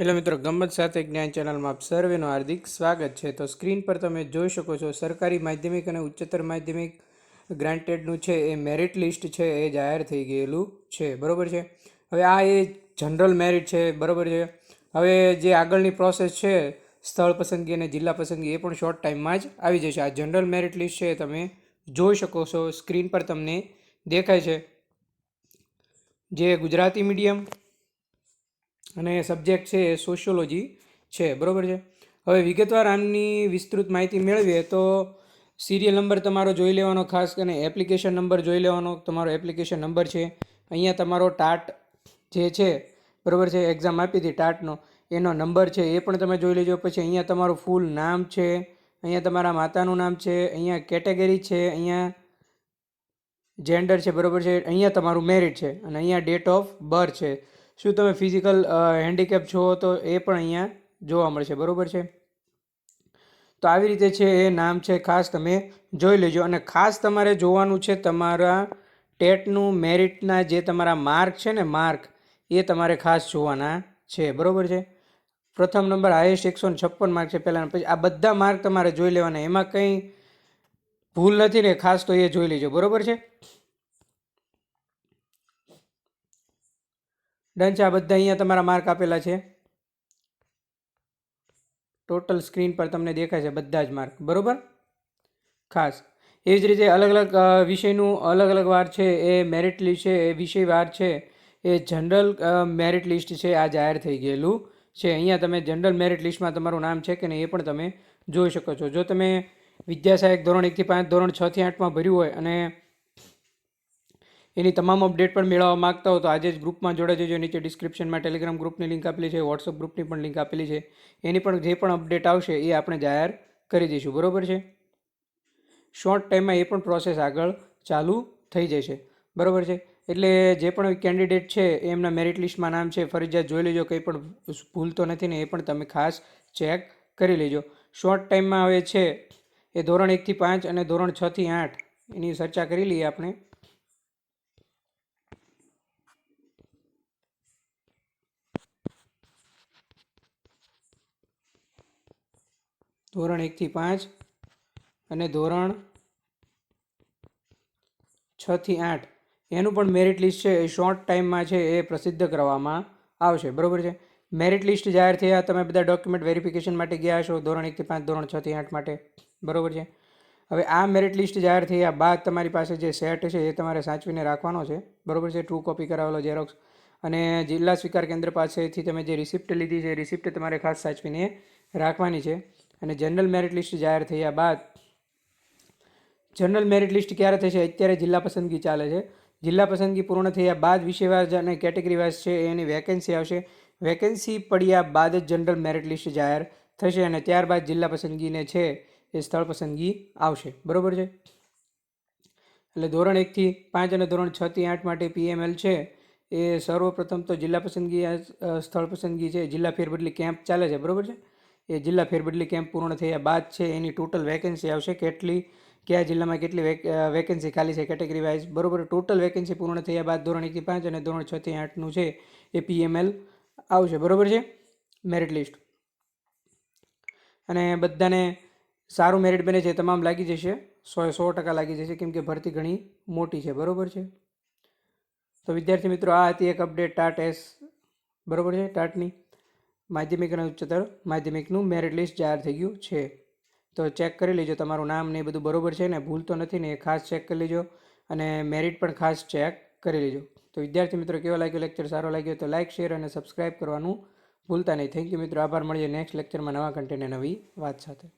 Hello મિત્રો ગમત સાથે જ્ઞાન ચેનલમાં આપ સર્વેનું હાર્દિક સ્વાગત છે. તો સ્ક્રીન પર તમે જોઈ શકો છો, સરકારી માધ્યમિક અને ઉચ્ચતર માધ્યમિક ગ્રાન્ટેડનું છે, એ મેરિટ લિસ્ટ છે, એ જાહેર થઈ ગયેલું છે. બરાબર છે? હવે આ એ જનરલ મેરિટ છે, બરાબર છે? હવે જે આગળની પ્રોસેસ છે, સ્થળ પસંદગી અને જિલ્લા પસંદગી, એ પણ શોર્ટ ટાઈમમાં જ આવી જશે. આ જનરલ મેરિટ લિસ્ટ છે તમે જોઈ શકો છો, સ્ક્રીન પર તમને દેખાય છે. જે ગુજરાતી મીડિયમ અને સબ્જેક્ટ છે એ સોશિયોલોજી છે, બરોબર છે? હવે વિગતવાર આની વિસ્તૃત માહિતી મેળવીએ તો સિરિયલ નંબર તમારો જોઈ લેવાનો ખાસ કરીને એપ્લિકેશન નંબર જોઈ લેવાનો. તમારો એપ્લિકેશન નંબર છે, અહીંયા તમારો ટાટ જે છે, બરોબર છે, એક્ઝામ આપી હતી ટાટનો, એનો નંબર છે, એ પણ તમે જોઈ લેજો. પછી અહીંયા તમારું ફૂલ નામ છે, અહીંયા તમારા માતાનું નામ છે, અહીંયા કેટેગરી છે, અહીંયા જેન્ડર છે, બરાબર છે, અહીંયા તમારું મેરિટ છે અને અહીંયા ડેટ ઓફ બર્થ છે. શું તમે ફિઝિકલ હેન્ડીકેપ છો તો એ પણ અહીંયા જોવા મળશે. બરાબર છે? તો આવી રીતે છે એ નામ છે. ખાસ તમે જોઈ લેજો. અને ખાસ તમારે જોવાનું છે તમારા ટેટનું મેરિટના જે તમારા માર્ક છે ને માર્ક, એ તમારે ખાસ જોવાના છે. બરાબર છે? પ્રથમ નંબર હાઈએસ્ટ એકસો છપ્પન માર્ક છે પહેલાં પછી આ બધા માર્ક તમારે જોઈ લેવાના. એમાં કંઈ ભૂલ નથી ને ખાસ તો એ જોઈ લેજો. બરોબર છે? ડન છે. આ બધા અહીંયા તમારા માર્ક આપેલા છે. ટોટલ સ્ક્રીન પર તમને દેખાય છે બધા જ માર્ક બરાબર? ખાસ. એ જ રીતે અલગ અલગ વિષયનું અલગ અલગ વાર છે. એ મેરિટ લિસ્ટ છે, એ વિષય વાર છે. એ જનરલ મેરિટ લિસ્ટ છે. આ જાહેર થઈ ગયેલું છે. અહીંયા તમે જનરલ મેરિટ લિસ્ટમાં તમારું નામ છે કે નહીં એ પણ તમે જોઈ શકો છો. જો તમે વિદ્યાસહાયક ધોરણ એકથી પાંચ, ધોરણ છથી આઠમાં ભર્યું હોય અને એની તમામ અપડેટ પણ મેળવવા માગતા હો તો આજે જ ગ્રુપમાં જોડાઈ જજો. નીચે ડિસ્ક્રિપ્શનમાં ટેલિગ્રામ ગ્રુપની લિંક આપેલી છે વોટ્સઅપ ગ્રુપની પણ લિંક આપેલી છે. એની પણ જે પણ અપડેટ આવશે એ આપણે જાહેર કરી દઈશું. બરોબર છે? શોર્ટ ટાઈમમાં એ પણ પ્રોસેસ આગળ ચાલુ થઈ જશે. બરાબર છે? એટલે જે પણ કેન્ડિડેટ છે એમના મેરિટ લિસ્ટમાં નામ છે, ફરજિયાત જોઈ લેજો. કંઈ પણ ભૂલ તો નથી ને એ પણ તમે ખાસ ચેક કરી લેજો. શોર્ટ ટાઈમમાં હવે છે, એ ધોરણ એકથી પાંચ અને ધોરણ છથી આઠ એની ચર્ચા કરી લઈએ આપણે. ધોરણ એકથી પાંચ અને ધોરણ છથી આઠ. એનું પણ મેરિટ લિસ્ટ છે, એ શોર્ટ ટાઈમમાં છે, એ પ્રસિદ્ધ કરવામાં આવશે. બરોબર છે? મેરિટ લિસ્ટ જાહેર થયા, તમે બધા ડોક્યુમેન્ટ વેરિફિકેશન માટે ગયા હશો, ધોરણ એકથી પાંચ, ધોરણ છથી આઠ માટે. બરોબર છે? હવે આ મેરિટ લિસ્ટ જાહેર થયા બાદ તમારી પાસે જે સેટ છે, એ તમારે સાચવીને રાખવાનો છે. બરોબર છે? ટ્રુ કોપી કરાવેલો ઝેરોક્સ અને જિલ્લા સ્વીકાર કેન્દ્ર પાસેથી તમે જે રિસિપ્ટ લીધી છે રિસિપ્ટ તમારે ખાસ સાચવીને રાખવાની છે. અને જનરલ મેરિટ લિસ્ટ જાહેર થયા બાદ જનરલ મેરિટ લિસ્ટ ક્યારે થશે અત્યારે જિલ્લા પસંદગી ચાલે છે. જિલ્લા પસંદગી પૂર્ણ થયા બાદ વિષયવાર અને કેટેગરી વાઇઝ છે એની વેકેન્સી આવશે. વેકેન્સી પડ્યા બાદ જ જનરલ મેરિટ લિસ્ટ જાહેર થશે અને ત્યારબાદ જિલ્લા પસંદગીને છે એ સ્થળ પસંદગી આવશે. બરોબર છે? એટલે ધોરણ એકથી પાંચ અને ધોરણ છથી આઠ માટે પીએમએલ છે. એ સર્વપ્રથમ તો જિલ્લા પસંદગી સ્થળ પસંદગી છે. જિલ્લા ફેરબદલી કેમ્પ ચાલે છે. બરોબર છે? એ જિલ્લા ફેરબદલી કેમ્પ પૂર્ણ થયા બાદ છે, એની ટોટલ વેકેન્સી આવશે કેટલી, કયા જિલ્લામાં કેટલી વેકેન્સી ખાલી છે કેટેગરી વાઇઝ બરોબર ટોટલ વેકેન્સી પૂર્ણ થયા બાદ ધોરણ એકથી પાંચ અને ધોરણ છથી આઠનું છે એ પીએમએલ આવશે. બરોબર છે? મેરિટ લિસ્ટ અને બધાને સારું મેરિટ બને છે તમામ લાગી જશે. સો સો ટકા લાગી જશે, કેમ કે ભરતી ઘણી મોટી છે. બરોબર છે? તો વિદ્યાર્થી મિત્રો, આ હતી એક અપડેટ ટાટ એસ. બરોબર છે? ટાટની. માધ્યમિક અને ઉચ્ચતર માધ્યમિકનું મેરિટ લિસ્ટ જાહેર થઈ ગયું છે. તો ચેક કરી લેજો, તમારું નામ ને એ બધું બરોબર છે ને ભૂલ તો નથી ને એ ખાસ ચેક કરી લેજો અને મેરિટ પણ ખાસ ચેક કરી લેજો. તો વિદ્યાર્થી મિત્રો, કેવો લાગ્યો લેક્ચર સારો લાગ્યો તો લાઇક શેર અને સબસ્ક્રાઇબ કરવાનું ભૂલતા નહીં. થેન્ક યુ મિત્રો, આભાર. મળીએ નેક્સ્ટ લેક્ચરમાં નવા કન્ટેન્ટ નવી વાત સાથે.